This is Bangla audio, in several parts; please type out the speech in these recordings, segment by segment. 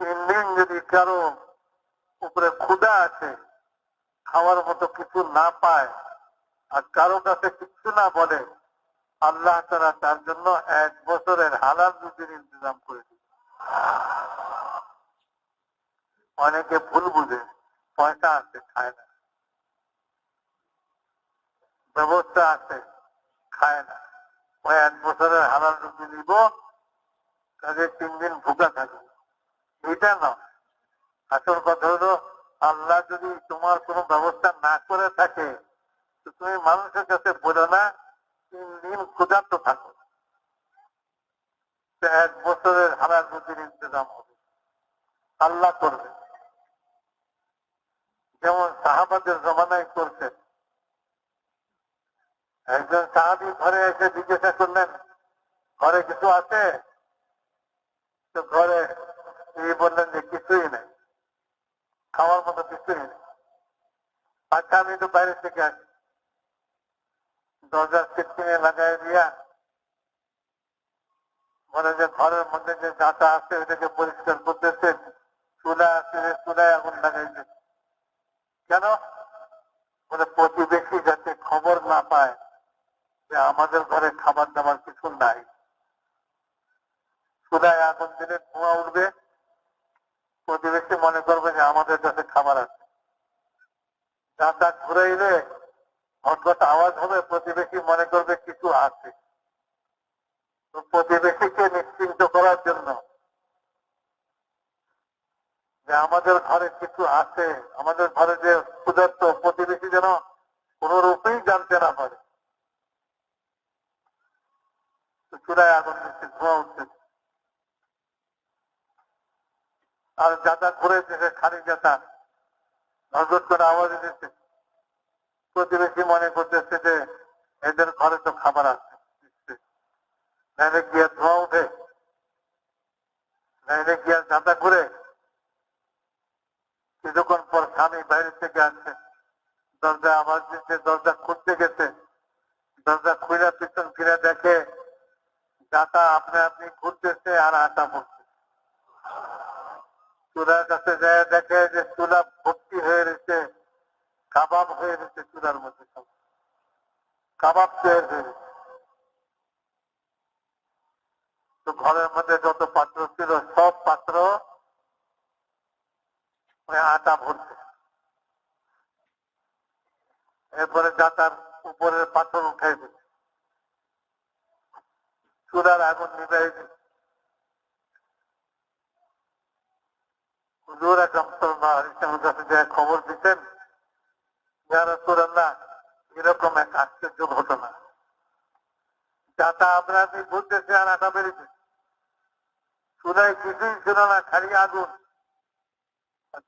যদি কারও উপরে ক্ষুধা আছে, খাওয়ার মতো কিছু না পায়, আর কারও কাছে কিছু না বলে, আল্লাহ তারা তার জন্য এক বছরের হালাল রুটির ইন্তজাম করে দিবে। অনেকে ভুল বুঝে, পয়সা আছে, খায় না। ব্যবস্থা আছে, খায় না। ওই এক বছরের হালাল রুটি দিব কাজে তিন দিন ভুকা থাকবে। এটা না আসল কথা হলো, আল্লাহ যদি তোমার কোনো ব্যবস্থা না করে থাকে তুমি মানুষের কাছে বলো না, তিন দিন ক্ষুধার্ত থাকো। এক বছরের হালাল রুটির ইন্তজাম হবে। আল্লাহ করবে। যেমন সাহাবাদের জমানায় করছেন। একজন সাহাবি ঘরে এসে জিজ্ঞাসা করলেন, ঘরে কিছু আছে? তো ঘরে তিনি বললেন যে কিছুই নেই। খাওয়ার মতো কিছুই নেই। আচ্ছা আমি তো বাইরে থেকে আসি। দরজার সিটকিনে লাগাই দিয়া বলে যে ঘরের মধ্যে যে গাঁটা আছে ওটাকে পরিষ্কার করতেছে। চুলা আছে চুলায় আগুন লাগাইছে। কেন? বলে, প্রতিবেশী যাতে খবর না পায় যে আমাদের ঘরে খাবার দাবার কিছু নাই। চুলায় আগুন দিলে ধোঁয়া উঠবে। প্রতিবেশী মনে করবে যে আমাদের কাছে খাবার আছে। যাতা ঘুরাইলে ঘটঘট আওয়াজ হবে, প্রতিবেশী মনে করবে কিছু আছে। প্রতিবেশীকে নিশ্চিন্ত করার জন্য যে আমাদের ঘরে কিছু আছে, আমাদের ঘরে যে ক্ষুধার্ত প্রতিবেশী যেন কোন রূপেই জানতে না পারে। চূড়ায় আগুন দিচ্ছে হওয়া উঠছে আর যাতা ঘুরে দিচ্ছে খালি যাতা নজর করে আওয়াজ দিচ্ছে প্রতিবেশী মনে করতেছে যে এদের ঘরে তো খাবার আছে। গিয়ে ধোঁয়া উঠে নাইলে গিয়ে যাতা ঘুরে কিছুক্ষণ পর স্বামী বাইরে থেকে আসছে। দরজা আওয়াজ দিচ্ছে দরজা খুঁজতে গেছে। দরজা খুলে পিছন ফিরে দেখে, যাতা আপনি আপনি ঘুরতেছে আর আটা পড়ছে আটা ভরছে। এরপরে যাতার উপরের পাথর উঠাই দিচ্ছে চুলার আগুন যে খবর দিতেন, ইয়া রাসূলুল্লাহ, এরকম এক আশ্চর্য ঘটনা। যাতা আমরা আপনি বুঝতেছে আর আটা বেরিয়েছে। চুলায় কিছুই ছিল না, খালি আগুন।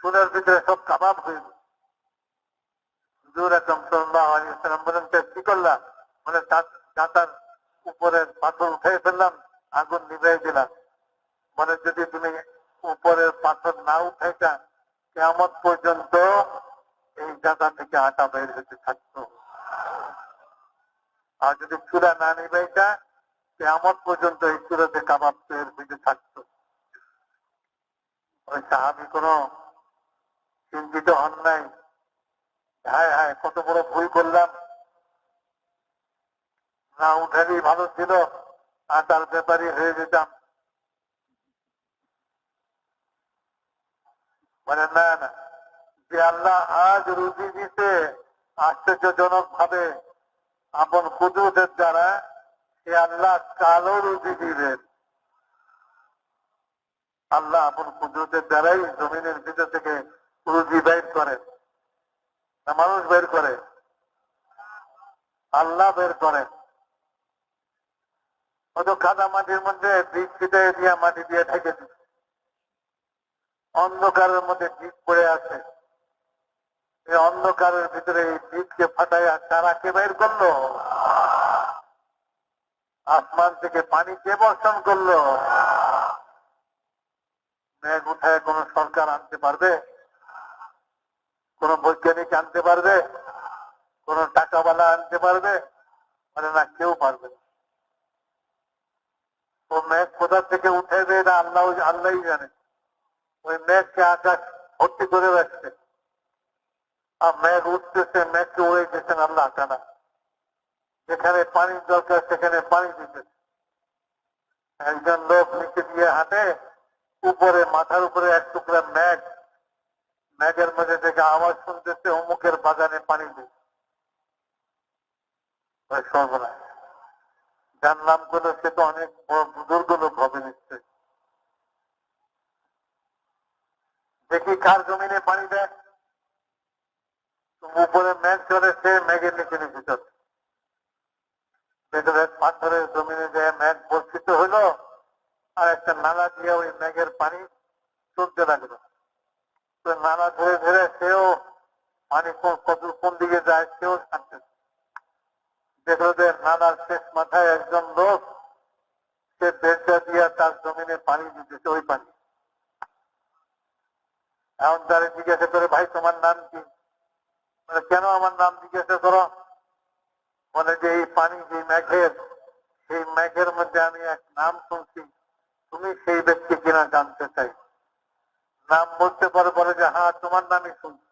চুলার ভিতরে সব কাবাব হয়ে কি করলাম মানে উপরে পাথর উঠে ফেললাম, আগুন দিলাম। মানে যদি তুমি উপরের পাথর না কেমন পর্যন্ত এই জায়গা থেকে আটা বের হতে থাকতো। আর যদি চূড়া না নিবাইতা কেমন পর্যন্ত এই চূড়াতে কাবাব বের হতে থাকতো। ওই সাহাবি কোনো চিন্তিত হন নাই। হ্যাঁ হ্যাঁ কত বড় ভুল করলাম। না উঠালেই ভালো ছিল। আটার ব্যাপারই হয়ে যেতাম। মানে না না, যে আল্লাহ আজ রুজি দিতে আশ্চর্যজনক ভাবে আপন কুদরতের দ্বারা সে আল্লাহ কালো রুজি দিবেন। আল্লাহ আপন কুদরতের দ্বারাই জমিনের ভিতর থেকে রুজি বের করেন না, মানুষ বের করে। আল্লাহ বের করেন হয়তো কাদা মাটির মধ্যে বীজ ছিটাই দিয়ে মাটি দিয়ে ঢেকে দিচ্ছে অন্ধকারের মধ্যে বীজ পড়ে আছে। এই অন্ধকারের ভিতরে এই বীজকে ফাটাইয়া তারা কে বের করল? আসমান থেকে পানি কে বর্ষণ করল? মেঘ উঠায় কোন সরকার আনতে পারবে? কোন বৈজ্ঞানিক আনতে পারবে, কোন টাকাওয়ালা আনতে পারবে মানে না, কেউ পারবে না। ও মেঘ কোথা থেকে উঠে দেয় এটা আল্লাহ আল্লাহই জানে। ওই মেঘকে আকাশ ভর্তি করে রাখছে। আর মেঘ উঠতেছে, মেঘকে উড়ে গেছেন আল্লাহ টানা যেখানে পানির দরকার, সেখানে পানি দিতেছে একজন লোক নিচে দিয়ে হাঁটে, উপরে, মাথার উপরে এক টুকরা মেঘ মেঘের মধ্যে থেকে আওয়াজ শুনতেছে, অমুকের বাগানে পানি যার নাম করল সে তো অনেক বুজুর্গ লোক হবে নিশ্চয় দেখি কার জমিনে পানি দেয়। উপরে মেঘ চলে, সে মেঘের নিচে নিচে চলে। ভেতরে পাথরের জমিনে যে মেঘ বর্ষিত হলো, আর একটা নালা দিয়ে ওই পানি ওই পানি। এখন তারা জিজ্ঞাসা করে ভাই তোমার নাম কি? বলে, কেন আমার নাম জিজ্ঞাসা করো? বলে যে এই পানি যে মেঘের সেই মেঘের মধ্যে আমি এক নাম শুনছি। তুমি সেই ব্যক্তি কিনা জানতে চাই? নাম বলতে পারে বলে যে হ্যাঁ তোমার নামই শুনছি।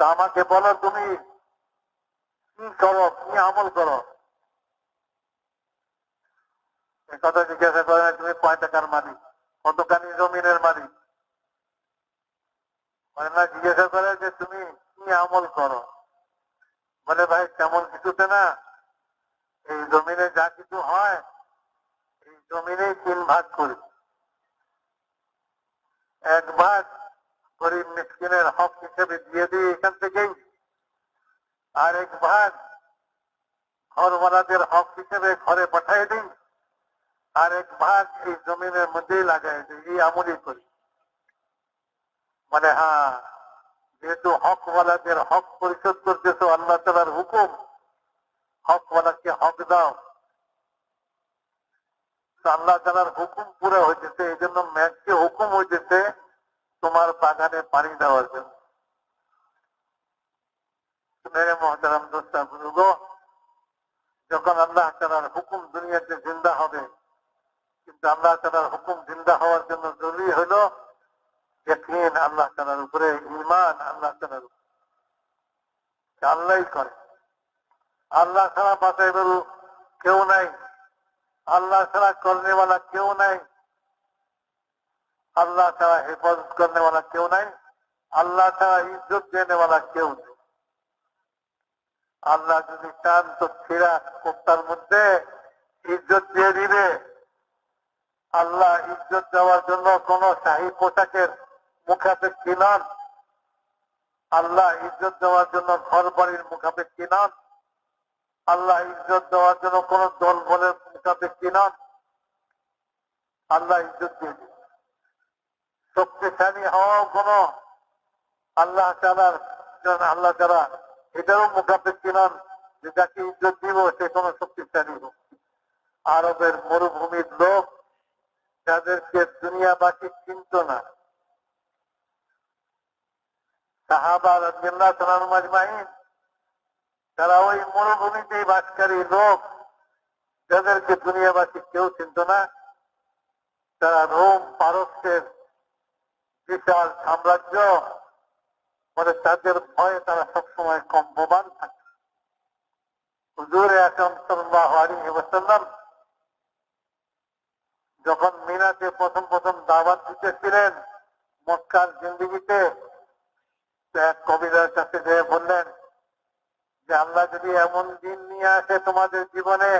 তা আমাকে বলো তুমি কি করো? কি আমল করো? কথা জিজ্ঞাসা করে তুমি কয় টাকার মালিক? কতখানি জমিনের মালিক? না জিজ্ঞাসা করে যে, তুমি কি আমল করো? বলে, ভাই, তেমন কিছুতে না, এই জমিনে যা কিছু হয়, এই জমিনেই তিন ভাগ করি। এক ভাগ গরিব মিসকিনের হক হিসেবে দিয়ে দিই এখান থেকেই, আর এক ভাগ ঘরওয়ালাদের হক হিসেবে ঘরে পাঠিয়ে দিই। আর এক ভাগ এই জমিনের মধ্যেই লাগাই দিই, এই আমলই করি। মানে হ্যাঁ যেহেতু হকওয়ালাদের হক পরিশোধ করতেছ, আল্লাহ তালার হুকুম, হকওয়ালাকে হক দাও। আল্লাহ তালার হুকুম পুরো হইতেছে এই জন্য ম্যাচকে হুকুম হইতেছে, তোমার বাগানে পানি দেওয়ার জন্য। যখন আল্লাহ তালার হুকুম দুনিয়াতে জিন্দা হবে আল্লাহ তালার হুকুম জিন্দা হওয়ার জন্য জরুরি হলো যকিন আল্লাহ তালার উপরে ইমান আল্লাহ তালার উপরে। আল্লাহই করে। আল্লাহ ছাড়া বাঁচাই বেরু কেউ নাই। আল্লাহ ছাড়া করনেওয়ালা কেউ নাই। আল্লাহ ছাড়া হেফাজত করনেওয়ালা কেউ নাই। আল্লাহ ছাড়া ইজ্জত দেনেওয়ালা কেউ নেই। আল্লাহ যদি চান তো ফিরা কোপ্তার মধ্যে ইজ্জত দিয়ে দিবে। আল্লাহ ইজ্জত দেওয়ার জন্য কোন শাহী পোশাকের মুখাপেক্ষী নন। আল্লাহ ইজ্জত দেওয়ার জন্য ঘর বাড়ির মুখাপেক্ষী নন। আল্লাহ ইজ্জত দেওয়ার জন্য কোন দল বলের মুখাপেক্ষী নন। আল্লাহ ইজ্জত দিয়ে শক্তিশালী হওয়াও কোন আল্লাহ তালার আল্লাহ তারা এটারও মুখাপেক্ষী নন যে যাকে ইজ্জত দিব সে কোনো শক্তিশালী হোক। আরবের মরুভূমির লোক যাদেরকে দুনিয়াবাসী চিনত না। তারা ওই মরুভূমিতেই বাসকারী লোক যাদেরকে দুনিয়াবাসী কেউ চিনত না, তারা রোম পারস্যের বিশাল সাম্রাজ্য মানে তাদের ভয়ে তারা সবসময় কম্পমান থাকে। হুজুরে আকরম আলাইহি ওয়াসাল্লাম যখন মিনাতে প্রথম প্রথম দাওয়াত দিতেছিলেন, মক্কার জিন্দিগিতে, এক কবিতার কাছে যে বললেন, যে আল্লাহ যদি এমন দিন নিয়ে আসে তোমাদের জীবনে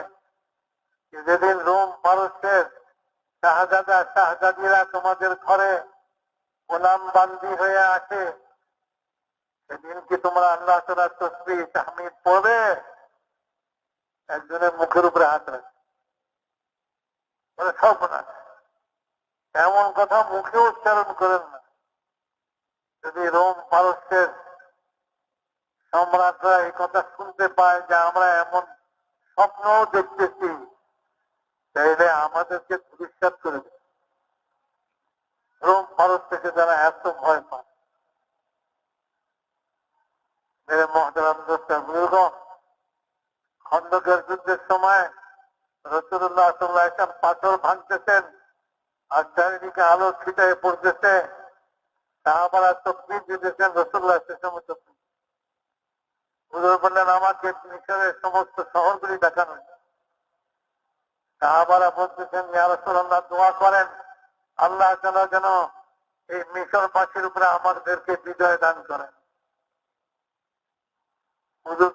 যেদিন রোম পারস্যের শাহজাদা শাহজাদিরা তোমাদের ঘরে গোলাম বান্দি হয়ে আসে, সেদিন কি তোমরা আল্লাহ তালা তসবি তাহমিদ পড়বে? একজনের মুখের উপরে হাত রাখে বলে সব এমন কথা মুখে উচ্চারণ করেন না। যদি রোম পারস্যের সম্রাটরা এই কথা শুনতে পায় যে আমরা এমন স্বপ্নও দেখতেছি, তাইলে আমাদেরকে ভবিষ্যৎ করে দেবে রোম ভারত থেকে যারা এত ভয় পায়। মেরে বুজুর্গ খন্দকের যুদ্ধের সময় পাথর ভাঙতেছেন আর চারিদিকে আলো ছিটায় পড়তেছে। সাহাবারা তকবির দিতেছেন রসুল্লাহ আমাকে মিশরের সমস্ত শহরগুলি দেখানো। বলতেছেন দোয়া করেন। আল্লাহ তাআলা যেন এই মিশরবাসীর উপরে আমাদেরকে বিজয় দান করেন।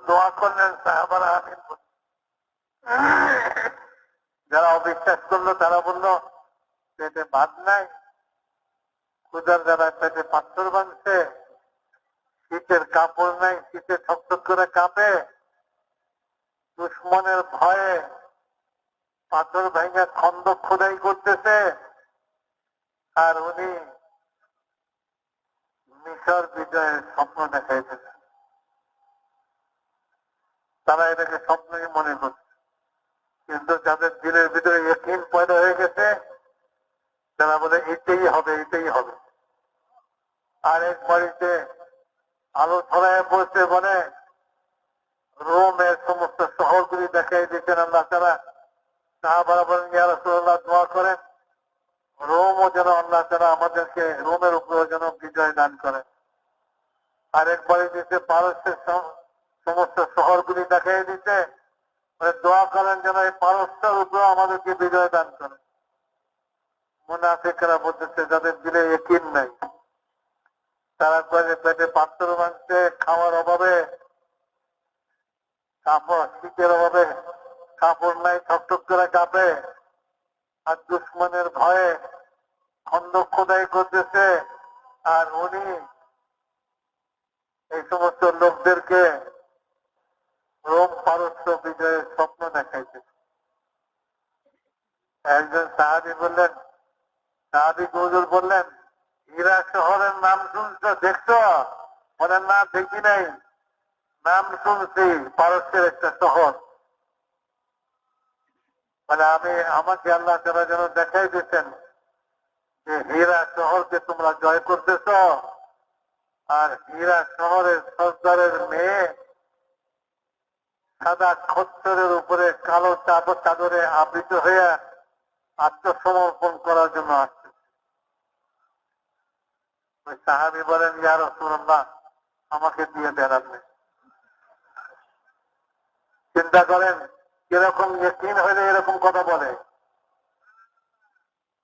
দোয়া করলেন, সাহাবারা বললেন। করল, তারা বলল, পেটে ভাত নাই। ক্ষুদার যারা পেটে পাথর বাঁধছে, শীতের কাপড় নাই, শীতে ঠকঠক করে কাঁপে। দুশ্মনের ভয়ে পাথর ভেঙে খন্দ খোদাই করতেছে। আর উনি মিশর বিজয়ের স্বপ্ন দেখাইতেছে তারা এটাকে স্বপ্নই মনে করছে। কিন্তু যাদের দিলের ভিতরে ইয়কিন পয়দা হয়ে গেছে, তারা বলে এটাই হবে এটাই হবে। আর এক বাড়িতে আলো ছড়ায় পড়ছে বলে রোমের সমস্ত শহরগুলি দেখাই দিচ্ছেন আল্লাহ তারা সাহাবারা বলেন ইয়া রাসূলুল্লাহ দোয়া করেন, রোমও যেন আল্লাহ তারা আমাদেরকে রোমের উপরেও যেন বিজয় দান করেন। আরেক বাড়ি দিতে পারস্যের সমস্ত শহরগুলি দেখাই দিতে দোয়া করেন যেন এই পারস্যের উপরেও আমাদেরকে বিজয় দান করেন। মুনাফিকরা বলতেছে, যাদের দিলে একিন নাই। তারা করে পেটে পাত্র মানছে খাওয়ার অভাবে, কাপড়, শীতের অভাবে, কাপড় নাই ঠকঠক করে কাঁপে, আর দুশ্মনের ভয়ে খন্দ খোদাই করতেছে, আর উনি এই সমস্ত লোকদেরকে রোম পারস্য বিজয়ের স্বপ্ন দেখাইছে। একজন সাহাবি বললেন, সাহাবি গৌজুর বললেন হীরা শহরের নাম শুনছো, দেখছ? বলেন না দেখি নাই। নাম শুনছি পারস্যের একটা শহর। মানে আমি, আমাকে আল্লাহ তারা যেন দেখাই দিচ্ছেন যে হীরা শহরকে তোমরা জয় করতেছ। আর হীরা শহরের সর্দারের মেয়ে সাদা খচ্চরের উপরে কালো চাদর চাদরে আবৃত হয়ে আত্মসমর্পণ করার জন্য আসছে। সাহাবি বলেন ইয়ার রসুল্লাহ আমাকে দিয়ে আপনি চিন্তা করেন এরকম ইয়কিন হলে এরকম কথা বলে?